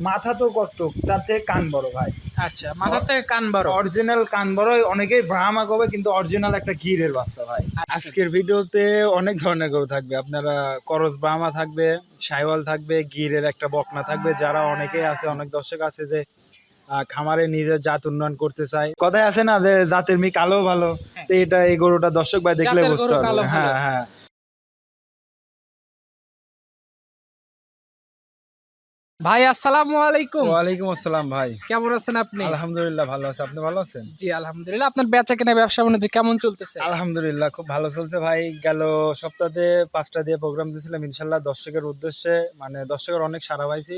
মাথা তো কত তার থেকে কান বড় ভাই। আচ্ছা মাথা থেকে কান বড়। অরিজিনাল কান বড় অনেকেই ব্রাহ্মা কবে কিন্তু অরিজিনাল একটা গিরের বাচ্চা ভাই। আজকের ভিডিওতে অনেক ধরনের গরু থাকবে। আপনারা করস ব্রাহ্মা থাকবে সাইওয়াল থাকবে গিরের একটা বকনা থাকবে। যারা অনেকেই আছে অনেক দর্শক আছে যে খামারে নিজের জাত উন্নয়ন করতে চায়। কথায় আছে না যে জাতের মি কালো ভালো তো এটা এই গরুটা দর্শক ভাই দেখলে বুঝতে পারবে। হ্যাঁ হ্যাঁ। ভাই আসসালামু আলাইকুম। ওয়ালাইকুম আসসালাম ভাই। কেমন আছেন আপনি? আলহামদুলিল্লাহ ভালো আছে। আপনি ভালো আছেন? জি আলহামদুলিল্লাহ। আপনার বেচা কেনা ব্যবসা বাণিজ্য কেমন চলতেছে? আলহামদুলিল্লাহ খুব ভালো চলছে ভাই। গেল সপ্তাহে পাঁচটা দিয়ে প্রোগ্রাম দিয়েছিলাম ইনশাল্লাহ দর্শকের উদ্দেশ্যে মানে দর্শকের অনেক সারা পাইছি।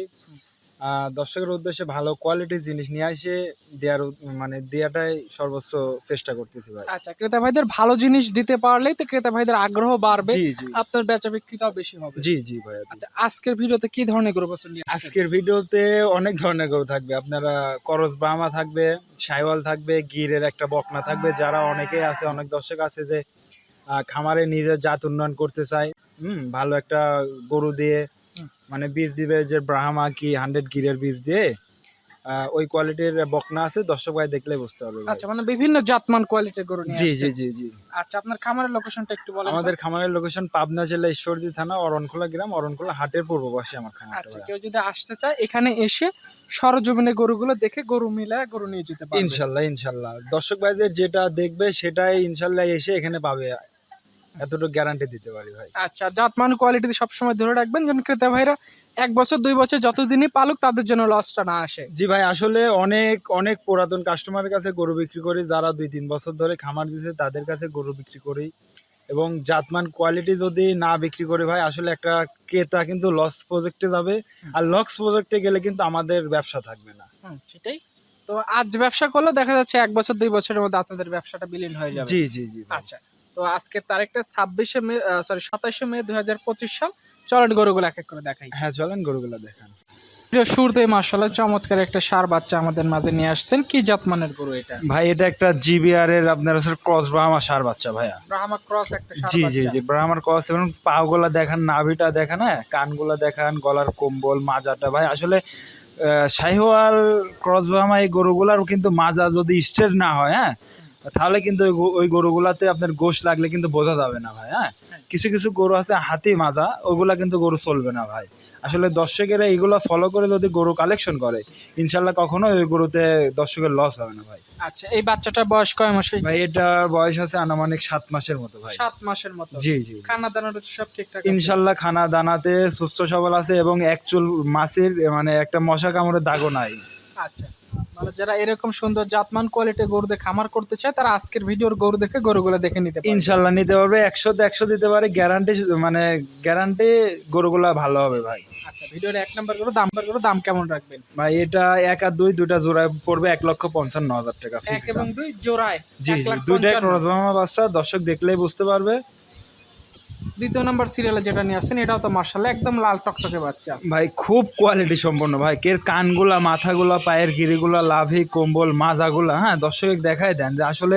দর্শকের উদ্দেশ্যে ভালো কোয়ালিটির জিনিস নিয়ে আসে দেওয়ার মানে দেওয়াটাই সর্বোচ্চ চেষ্টা করতেছি ভাই। আচ্ছা ক্রেতা ভাইদের ভালো জিনিস দিতে পারলেই তো ক্রেতা ভাইদের আগ্রহ বাড়বে আপনার বেচা বিক্রিটাও বেশি হবে। জি জি ভাই আচ্ছা আজকের ভিডিওতে কি ধরনের গরু পছন্দ নিয়ে আজকের ভিডিওতে অনেক ধরনের গরু থাকবে। আপনারা করস ব্রাহ্মা থাকবে সাইওয়াল থাকবে গিরের একটা বকনা থাকবে। যারা অনেকেই আছে অনেক দর্শক আছে যে আহ, খামারে নিজের জাত উন্নয়ন করতে চায় হুম ভালো একটা গরু দিয়ে। মানে বীজ দিবে যে ব্রাহ্মা কি হান্ড্রেড গিরের বীজ দিয়ে ওই কোয়ালিটির বকনা আছে দর্শক ভাই দেখলে বুঝতে পারবে আচ্ছা মানে বিভিন্ন জাতমান কোয়ালিটির গরু নিয়ে জি জি জি জি। আচ্ছা আপনার খামারের লোকেশনটা একটু বলেন আমাদের খামারের লোকেশন পাবনা জেলা ঈশ্বরদী থানা অরণখোলা গ্রাম অরণখোলা হাটের পূর্ব পাশে আমার খামারটা আচ্ছা কেউ যদি আসতে চায় এখানে এসে সরজমিনে গরুগুলো দেখে গরু মিলায় গরু নিয়ে যেতে পারবে। ইনশাল্লাহ ইনশাল্লাহ। দর্শক ভাইদের যেটা দেখবে সেটাই ইনশাল্লাহ এসে এখানে পাবে। এতটুকু গ্যারান্টি দিতে পারি ভাই। আচ্ছা জাতমান কোয়ালিটি সবসময় ধরে রাখবেন। যেন ক্রেতা ভাইরা এক বছর দুই বছর যতদিনই পালুক তাদের জন্য লসটা না আসে। জি ভাই আসলে অনেক অনেক পুরাতন কাস্টমারের কাছে গরু বিক্রি করি যারা দুই তিন বছর ধরে খামার দিছে তাদের কাছে গরু বিক্রি করি। এবং জাতমান কোয়ালিটি যদি না বিক্রি করে ভাই আসলে একটা ক্রেতা কিন্তু লস প্রজেক্টে যাবে। আর লস প্রজেক্টে গেলে কিন্তু আমাদের ব্যবসা থাকবে না। সেটাই। তো আজ ব্যবসা করলে দেখা যাচ্ছে এক বছর দুই বছরের মধ্যে আপনাদের ব্যবসাটা বিলীন হয়ে যাবে। জি জি জি আচ্ছা। তো আজকের তারিখটা ছাব্বিশে মে সরি সাতাশে মে দুই হাজার পঁচিশ সাল। চলেন গরুগুলো এক এক করে দেখাই। হ্যাঁ চলেন গরুগুলো দেখান। প্রিয় শুরুতে মাসাল্লাহ চমৎকার একটা সার বাচ্চা আমাদের মাঝে নিয়ে আসছেন। কি জাতমানের গরু এটা? ভাই এটা একটা জিবিআর এর আপনার হচ্ছে ক্রস ব্রাহ্মা সার বাচ্চা ভাইয়া। ব্রাহ্মা ক্রস একটা জি জি জি ব্রাহ্মার ক্রস এবং পাগুলা দেখান নাভিটা দেখান হ্যাঁ কানগুলা দেখান গলার কম্বল মাজাটা। ভাই আসলে শাহিওয়াল ক্রস ব্রাহ্মা এই গরুগুলার কিন্তু মাজা যদি স্ট্রেট না হয় হ্যাঁ তাহলে কিন্তু ওই গরুগুলাতে আপনার গোশ লাগলে কিন্তু বোঝা যাবে না ভাই হ্যাঁ? কিছু কিছু গরু আছে হাতি মাজা ওগুলা কিন্তু গরু চলবে না ভাই। আসলে দর্শকেরা এইগুলা ফলো করে যদি গরু কালেকশন করে ইনশাল্লাহ কখনো ওই গরুতে দর্শকের লস হবে না ভাই। আচ্ছা এই বাচ্চাটার বয়স কয় মাস ভাই এটার বয়স আছে আনুমানিক সাত মাসের মতো ভাই। সাত মাসের মতো? জি জি। খানা দানাটা সব ঠিকঠাক ইনশাল্লাহ খানা দানাতে সুস্থ সবল আছে এবং একচুল মাছের মানে একটা মশা কামড়ের দাগও নাই। আচ্ছা। মানে যারা এরকম সুন্দর জাতমান কোয়ালিটির গরু দিয়ে খামার করতে চায় তারা আজকের ভিডিওর গরু দেখে গরুগুলো দেখে নিতে পারে ইনশাল্লাহ নিতে পারবে। একশো একশো দিতে পারে গ্যারান্টি মানে গ্যারান্টি গরুগুলা ভালো হবে ভাই। আচ্ছা ভিডিওর এক নাম্বার গরু দাম গরু দাম কেমন রাখবেন? ভাই এটা এক আর দুই দুইটা জোড়ায় পড়বে এক লক্ষ পঞ্চান্ন হাজার টাকা এক এবং দুই জোড়ায় জি। ক্রসবামা বাচ্চা দর্শক দেখলেই বুঝতে পারবে। দ্বিতীয় নম্বর সিরিয়ালে যেটা নিয়ে আসছেন, এটাও তো মার্শাল্লাহ একদম লাল টকটকে বাচ্চা। ভাই, খুব কোয়ালিটি সম্পন্ন। ভাই, কের কানগুলা, মাথাগুলা, পায়ের গিরিগুলা, লাভি, কম্বল, মাজাগুলা হ্যাঁ দর্শক দেখায় দেন যে আসলে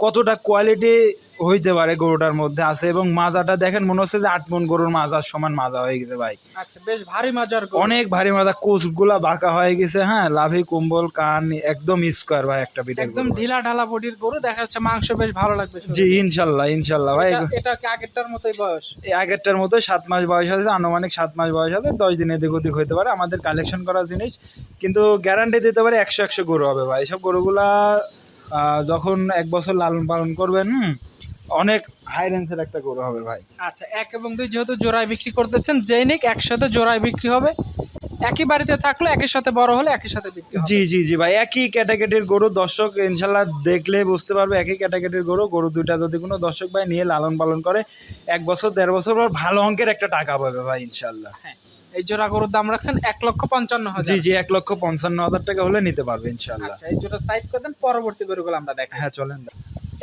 কতটা কোয়ালিটি হইতে পারে গরুটার মধ্যে আছে এবং মাজাটা দেখেন মনে হচ্ছে যে আট মন গরুর মাজার সমান মাজা হয়ে গেছে ভাই। আচ্ছা বেশ ভারী মাজার অনেক ভারী মাজা কোচগুলা বাঁকা হয়ে গেছে হ্যাঁ লাভি কুম্বল কান একদম স্কোয়ার ভাই একটা বিটের একদম ঢিলা ঢালা বডির গরু দেখা যাচ্ছে মাংস বেশ ভালো লাগবে জি ইনশাল্লাহ ইনশাল্লাহ ভাই। এটা- আগেরটার মতোই বয়স? এই আগেরটার মতো সাত মাস বয়স আছে আনুমানিক সাত মাস বয়স আছে দশ দিন এদিক ওদিক হইতে পারে আমাদের কালেকশন করা জিনিস। কিন্তু গ্যারান্টি দিতে পারে একশো একশো গরু হবে ভাই। এসব গরুগুলা যখন এক বছর লালন পালন করবেন হুম, অনেক হাই রেঞ্জের একটা গরু হবে ভাই। আচ্ছা এক এবং দুই যেহেতু জোড়ায় বিক্রি করতেছেন যেই নিক একসাথে জোড়ায় বিক্রি হবে। একই বাড়িতে থাকলে একই সাথে বড় হলে একই সাথে বিক্রি জি জি জি ভাই একই ক্যাটাগরির গরু দর্শক ইনশাল্লাহ দেখলে বুঝতে পারবে একই ক্যাটাগরির গরু গরু দুইটা যদি কোনো দর্শক ভাই নিয়ে লালন পালন করে এক বছর দেড় বছর পর ভালো অঙ্কের একটা টাকা পাবে ভাই ইনশাল্লাহ। হ্যাঁ এই জোড়া গরুর দাম রাখছেন এক লক্ষ পঞ্চান্ন জি হাজার। জি জি এক লক্ষ পঞ্চান্ন হাজার টাকা হলে নিতে পারবে ইনশাল্লাহ। আচ্ছা এই জোড়া সাইড করে দেন পরবর্তী গরুগুলো আমরা দেখাই হ্যাঁ চলেন।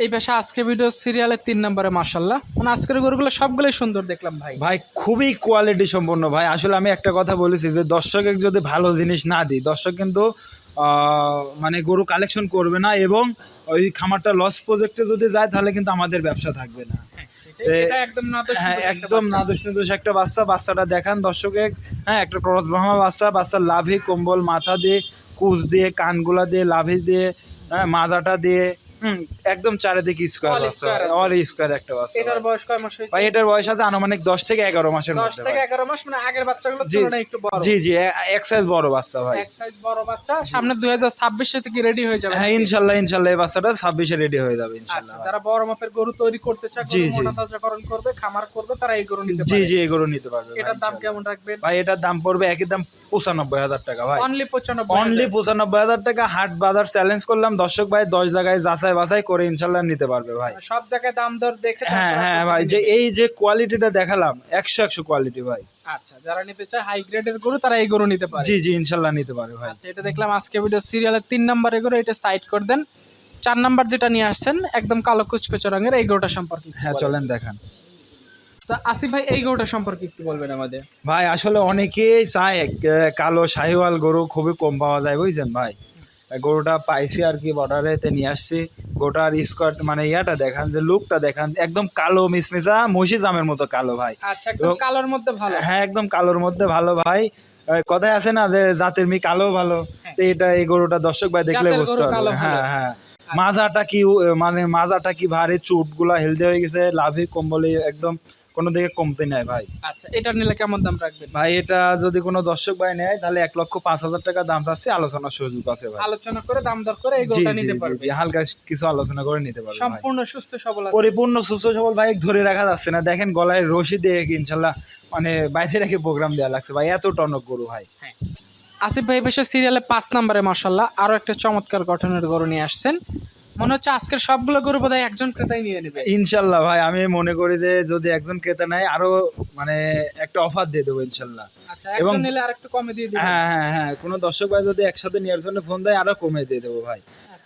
এই পেশা আজকে ভিডিও সিরিয়ালের তিন নম্বরে মার্শাল্লাহ মানে আজকের গরুগুলো সবগুলোই সুন্দর দেখলাম ভাই। ভাই খুবই কোয়ালিটি সম্পন্ন ভাই। আসলে আমি একটা কথা বলেছি যে দর্শকের যদি ভালো জিনিস না দিই দর্শক কিন্তু মানে গরু কালেকশন করবে না এবং ওই খামারটা লস প্রজেক্টে যদি যায় তাহলে কিন্তু আমাদের ব্যবসা থাকবে না। একদম হ্যাঁ একটা একদম বাচ্চা। নাদুস নাদুস একটা বাচ্চা। বাচ্চাটা দেখান দর্শকে। হ্যাঁ একটা ক্রস ব্রাহ্মা বাচ্চা। বাচ্চার লাভি কম্বল মাথা দিয়ে কুচ দিয়ে কানগুলা দিয়ে লাভি দিয়ে হ্যাঁ মাজাটা দিয়ে হুম একদম চারিদিকে স্কোয়ার বাচ্চা অল স্কোয়ার একটা বাচ্চা এটার বয়স কয় মাস হয়েছে? ভাই এটার বয়স আছে আনুমানিক দশ থেকে এগারো মাসের দশ মধ্যে থেকে ভাই। এগারো মাস মানে আগের বাচ্চাগুলোর তুলনায় একটু বড়। জি জি এক সাইজ বড় বাচ্চা ভাই। এক সাইজ বড় বাচ্চা সামনে দুই হাজার ছাব্বিশে থেকে রেডি হয়ে যাবে। হ্যাঁ ইনশাল্লাহ ইনশাল্লাহ এই বাচ্চাটা ছাব্বিশে রেডি হয়ে যাবে আচ্ছা ইনশাল্লাহ। ভাই। যারা বড় মাপের গরু তৈরি করতে চায় জি, গরু জি। মোটা করবে খামার করবে তারা এই গরু নিতে জি জি এগুলো নিতে পারবে এটার দাম কেমন রাখবেন? ভাই এটার দাম পড়বে একই দাম পঁচানব্বই হাজার টাকা ভাই। অনলি পঁচানব্বই অনলি পঁচানব্বই হাজার টাকা হাট বাজার চ্যালেঞ্জ করলাম দর্শক ভাই দশ জায়গায় যাচাই বাছাই করে ইনশাল্লাহ নিতে পারবে ভাই। সব জায়গায় দাম দর দেখে হ্যাঁ হ্যাঁ ভাই যে এই যে কোয়ালিটিটা দেখালাম একশো একশো কোয়ালিটি ভাই। আচ্ছা যারা নিতে চায় হাই গ্রেডের গরু তারা এই গরু নিতে পারে। জি জি ইনশাল্লাহ নিতে পারবে ভাই। আচ্ছা এটা দেখলাম আজকে ভিডিও সিরিয়ালের তিন নাম্বারে গরু এটা সাইড করে দেন। চার নাম্বার যেটা নিয়ে আসছেন একদম কালো কুচকুচো রঙের এই গরুটা সম্পর্কে হ্যাঁ চলেন দেখান। তো আসিফ ভাই এই গরুটা সম্পর্কে একটু বলবেন আমাদের। ভাই আসলে অনেকেই চায় কালো শাহিওয়াল গরু খুবই কম পাওয়া যায় বুঝছেন ভাই? গরুটা পাইছি আর কি বর্ডারেতে নিয়ে আসছি। গোটার স্কট মানে ইয়াটা দেখান যে লুকটা দেখান একদম কালো মিসমিসা মহিষি জামের মতো কালো ভাই। আচ্ছা একদম কালোর মধ্যে ভালো। হ্যাঁ একদম কালোর মধ্যে ভালো ভাই। কথায় আছে না যে জাতের মি কালো ভালো? হ্যাঁ। তো এটা এই গরুটা দর্শক ভাই দেখলে বুঝতে পারবে। হ্যাঁ হ্যাঁ। মাজাটা কি মানে মাজাটা কি ভারী চুটগুলা হেলদি হয়ে গেছে লাভি কম্বলে একদম কোনো দিকে কমতে নাই ভাই। আচ্ছা এটা নিলে কেমন দাম রাখবেন? ভাই এটা যদি কোনো দর্শক ভাই নেয় তাহলে এক লক্ষ পাঁচ হাজার টাকা দাম চাচ্ছে আলোচনার সুযোগ আছে ভাই। আলোচনা করে দাম দর করে এই জি নিতে পারবে। হালকা কিছু আলোচনা করে নিতে পারবে সম্পূর্ণ সুস্থ সবল পরিপূর্ণ সুস্থ সবল বাইক ধরে রাখা যাচ্ছে না। দেখেন গলায় রশি দিয়ে ইনশাল্লাহ মানে বাইরে রেখে প্রোগ্রাম দেওয়া লাগছে ভাই। এত টনক গরু ভাই। হ্যাঁ। আসিফ ভাই বেশি সিরিয়ালে পাঁচ নম্বরে মাসাল্লাহ আরও একটা চমৎকার গঠনের গরু নিয়ে আসছেন। মনে হচ্ছে আজকের সবগুলো গরু বোধহয় একজন ক্রেতাই নিয়ে নেবে। ইনশাল্লাহ ভাই আমি মনে করি যে যদি একজন ক্রেতা নেয় আরও মানে একটা অফার দিয়ে দেবো ইনশাল্লাহ। আচ্ছা এবং- নিলে আর একটু কমে দিয়ে দিবেন। হ্যাঁ হ্যাঁ হ্যাঁ কোনো দর্শক ভাই যদি একসাথে নেওয়ার জন্য ফোন দেয় আরও কমে দিয়ে দেবো ভাই।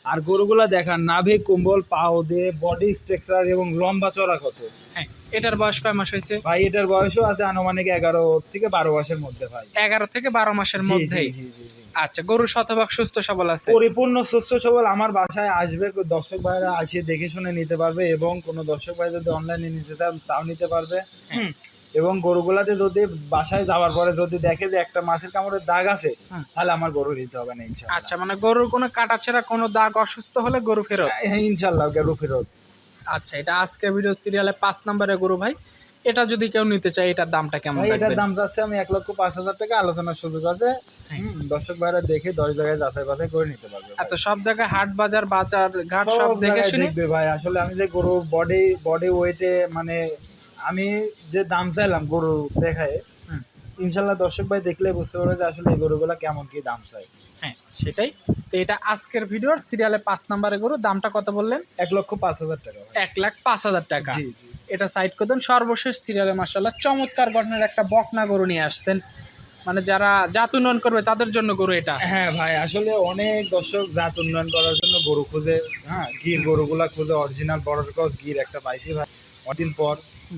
আর গরুগুলা দেখান নাভি কুম্বল পাও দিয়ে বডি স্ট্রাকচার এবং লম্বা চড়া কত? হ্যাঁ এটার বয়স কয় মাস হয়েছে? ভাই এটার বয়সও আছে আনুমানিক এগারো থেকে বারো মাসের মধ্যে ভাই। এগারো থেকে বারো মাসের মধ্যেই। আচ্ছা গরু শতভাগ সুস্থ সবল আছে? পরিপূর্ণ সুস্থ সবল আমার বাসায় আসবে দর্শক ভাইরা আসে দেখে শুনে নিতে পারবে এবং কোনো দর্শক ভাই যদি অনলাইনে নিতে চান তাও নিতে পারবে। এবং গরুগুলাতে যদি বাসায় যাওয়ার পরে যদি দেখে যে একটা মাছের কামড়ের দাগ আছে তাহলে আমার গরু নিতে হবে না ইনশাল্লাহ আচ্ছা মানে গরুর কোনো কাটাছেড়া কোনো দাগ অসুস্থ হলে গরু ফেরত? হ্যাঁ ইনশাল্লাহ গরু ফেরত। আচ্ছা এটা আজকে ভিডিও সিরিয়ালে পাঁচ নম্বরে গরু ভাই। এটা যদি কেউ নিতে চায় এটার দামটা কেমন এটার দাম যাচ্ছে আমি এক লক্ষ পাঁচ হাজার টাকা আলোচনার সুযোগ আছে। দর্শক ভাইরা দেখে দশ জায়গায় যাচাই বাছাই করে নিতে পারবে। এত সব জায়গায় হাট বাজার বাজার ঘাট সব দেখে শুনে। দেখবে ভাই আসলে আমি যে গরু বডি বডি ওয়েটে মানে আমি যে দাম চাইলাম গরু দেখায়। ইনশাল্লাহ দর্শক ভাই দেখলে বুঝতে পারবে যে আসলে এই গরুগুলা কেমন কি দাম চাই। হ্যাঁ সেটাই। তো এটা আজকের ভিডিওর সিরিয়ালে পাঁচ নম্বরে গরু দামটা কত বললেন? এক লক্ষ পাঁচ হাজার টাকা এক লাখ পাঁচ হাজার টাকা। জি জি। এটা সাইড করে দেন। সর্বশেষ সিরিয়ালে মাসাল্লাহ চমৎকার গঠনের একটা বকনা গরু নিয়ে আসছেন। মানে যারা জাত উন্নয়ন করবে তাদের জন্য গরু এটা। হ্যাঁ ভাই, আসলে অনেক দর্শক জাত উন্নয়ন করার জন্য গরু খুঁজে হ্যাঁ গির গরুগুলা খুঁজে অরিজিনাল বড় গির একটা পাইছি ভাই, অনেকদিন পর।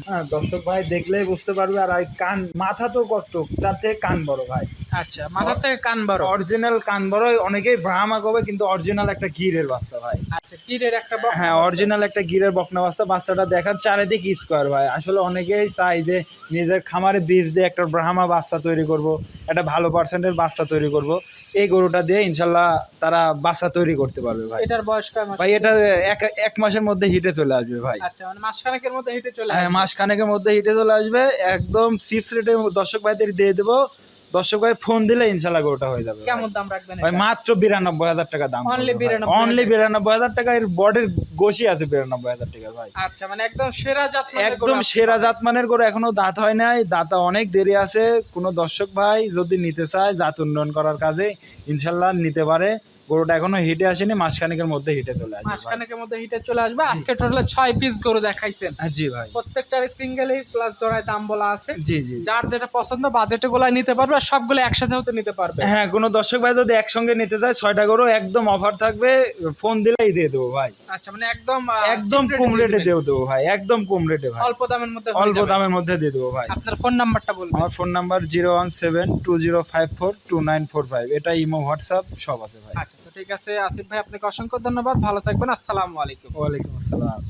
হ্যাঁ দর্শক ভাই দেখলেই বুঝতে পারবে আর কান, মাথা তো কত তার থেকে কান বড় ভাই। আচ্ছা মাথার থেকে কান বড়। অরিজিনাল কান বড় অনেকেই ব্রাহ্মা কবে কিন্তু অরিজিনাল একটা গিরের বাচ্চা ভাই। আচ্ছা কিরের একটা হ্যাঁ অরিজিনাল একটা গিরের বকনা বাচ্চা বাচ্চাটা দেখার চারিদিক স্কোয়ার ভাই। আসলে অনেকেই চাই যে নিজের খামারে বীজ দিয়ে একটা ব্রাহ্মা বাচ্চা তৈরি করব একটা ভালো পার্সেন্টের বাচ্চা তৈরি করব। এই গরুটা দিয়ে ইনশাল্লাহ তারা বাচ্চা তৈরি করতে পারবে ভাই। এটার বয়স কয় মাস? ভাই এটা এক এক মাসের মধ্যে হিটে চলে আসবে ভাই। আচ্ছা মানে মাসখানেকের মধ্যে হেঁটে চলে হ্যাঁ আসবে। মাস খানেকের মধ্যে হিটে চলে আসবে। একদম চিপস রেটে দর্শক ভাইদের দিয়ে দেবো। দর্শক ভাই ফোন দিলে ইনশাল্লাহ গরুটা হয়ে যাবে ভাই। কেমন দাম রাখবেন ভাই মাত্র বিরানব্বই হাজার টাকা দাম অনলি বিরানব্বই হাজার টাকা। এর বডির গোশি আছে বিরানব্বই হাজার টাকা ভাই। আচ্ছা মানে একদম সেরা জাত গরু একদম সেরা জাত মানের করে এখনও দাঁত হয় নাই। দাঁতা অনেক দেরি আছে। কোনো দর্শক ভাই যদি নিতে চায় জাত উন্নয়ন করার কাজে ইনশাল্লাহ নিতে পারে। গরুটা এখনও হিটে আসেনি মাসখানেকের মধ্যে হিটে চলে আসবে। মাসখানেকের মধ্যে হিটে চলে আসবে। আজকে টোটালে ছয় পিস গরু দেখাইছেন। হ্যাঁ, জি ভাই। প্রত্যেকটার সিঙ্গেলই প্লাস জোড়ায় দাম বলা আছে। জি জি। যার যেটা পছন্দ বাজেটে গুলা নিতে পারবে আর সবগুলো একসাথেও তো নিতে পারবে। হ্যাঁ কোনো দর্শক ভাই যদি একসঙ্গে নিতে চায় ছয়টা গরু একদম অফার থাকবে ফোন দিলেই দিয়ে দেবো ভাই। আচ্ছা মানে একদম একদম কম রেটে দিয়ে দেবো ভাই একদম কম রেটে ভাই। অল্প দামের মধ্যে অল্প দামের মধ্যে দিয়ে দেবো ভাই। আপনার ফোন নাম্বারটা বলবেন। আমার phone number zero one seven two zero five four two nine four five এটা ইমো হোয়াটসঅ্যাপ সব আছে ভাই। আচ্ছা ঠিক আছে আসিফ ভাই আপনাকে অসংখ্য ধন্যবাদ। ভালো থাকবেন। আসসালামু আলাইকুম। ওয়ালাইকুম আসসালাম।